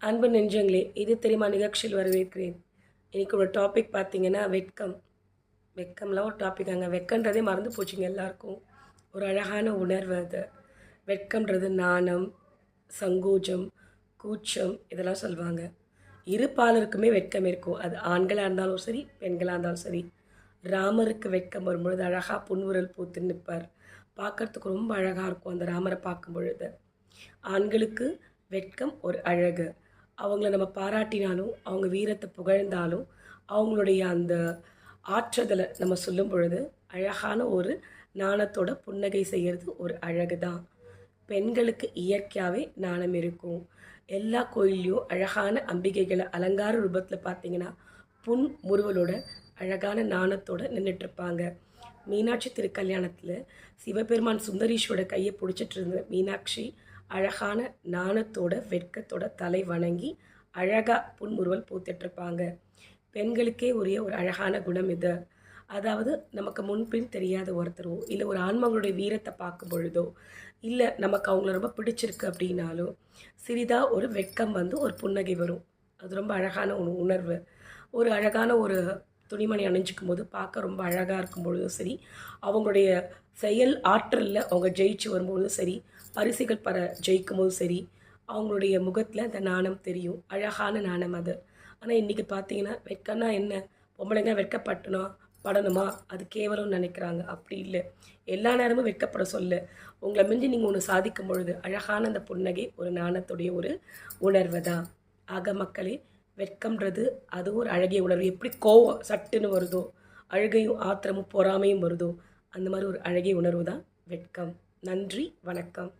அன்பு நெஞ்சங்களே இது தெரியுமா நிகழ்ச்சியில் வரவேற்கிறேன். இன்னைக்கு ஒரு டாபிக் பார்த்தீங்கன்னா வெட்கம். வெட்கம்லாம் ஒரு டாபிக் அங்கே வெக்கன்றதே மறந்து போச்சுங்க எல்லாருக்கும். ஒரு அழகான உணர்வு அது. வெட்கம்ன்றது நாணம் சங்கோஜம் கூச்சம் இதெல்லாம் சொல்லுவாங்க இரு பாலருக்குமே வெட்கம் இருக்கும். அது ஆண்களாக இருந்தாலும் சரி பெண்களாக இருந்தாலும் சரி. ராமருக்கு வெட்கம் வரும்பொழுது அழகாக புன்முறல் பூத்து நிற்பார். பார்க்கறதுக்கு ரொம்ப அழகாக இருக்கும் அந்த ராமரை பார்க்கும் பொழுது ஆண்களுக்கு வெட்கம் ஒரு அழகு. அவங்கள நம்ம பாராட்டினாலும் அவங்க வீரத்தை புகழ்ந்தாலும் அவங்களுடைய அந்த ஆற்றுதலை நம்ம சொல்லும் பொழுது அழகான ஒரு நாணத்தோட புன்னகை செய்கிறது ஒரு அழகு தான் பெண்களுக்கு இயற்கையாகவே நாணம் இருக்கும். எல்லா கோயில்லையும் அழகான அம்பிகைகளை அலங்கார ரூபத்தில் பார்த்தீங்கன்னா புன் முறுவலோட அழகான நாணத்தோட நின்றுட்டு இருப்பாங்க மீனாட்சி திருக்கல்யாணத்தில் சிவபெருமான் சுந்தரீஸ்வரோட கையை பிடிச்சிட்டு இருந்த மீனாட்சி அழகான நாணத்தோட வெட்கத்தோட தலை வணங்கி அழகாக புன்முறுவல் பூத்திட்ருப்பாங்க பெண்களுக்கே உரிய ஒரு அழகான குணம் இது. அதாவது நமக்கு முன்பின் தெரியாத ஒருத்தரோ இல்லை ஒரு ஆன்மங்களுடைய வீரத்தை பார்க்கும் பொழுதோ இல்லை நமக்கு அவங்கள ரொம்ப பிடிச்சிருக்கு அப்படின்னாலோ சிறிதாக ஒரு வெட்கம் வந்து ஒரு புன்னகை வரும். அது ரொம்ப அழகான ஒரு உணர்வு. ஒரு அழகான ஒரு துணிமணி அணிஞ்சிக்கும் போது பார்க்க ரொம்ப அழகாக இருக்கும் பொழுதும் சரி அவங்களுடைய செயல் ஆற்றலில் அவங்க ஜெயிச்சு வரும்பொழுதும் சரி பரிசுகள் பெற ஜெயிக்கும் போதும் சரி அவங்களுடைய முகத்தில் அந்த நாணம் தெரியும். அழகான நாணம் அது. ஆனால் இன்றைக்கி பார்த்தீங்கன்னா வெட்கம்னா என்ன? பொம்பளைங்க வெட்கப்பட்டணும் படணுமா? அது கேவலம்னு நினைக்கிறாங்க. அப்படி இல்லை. எல்லா நேரமும் வெட்கப்பட சொல்ல. உங்களை மிஞ்சி நீங்கள் ஒன்று சாதிக்கும் பொழுது அழகான அந்த புன்னகை ஒரு நாணத்துடைய ஒரு உணர்வு தான். ஆக மக்களே வெட்கம்ன்றது அது ஒரு அழகிய உணர்வு. எப்படி கோவம் சட்டுன்னு வருதோ அழுகையும் ஆத்திரமும் பொறாமையும் வருதோ அந்த மாதிரி ஒரு அழகிய உணர்வு தான் வெட்கம். நன்றி வணக்கம்.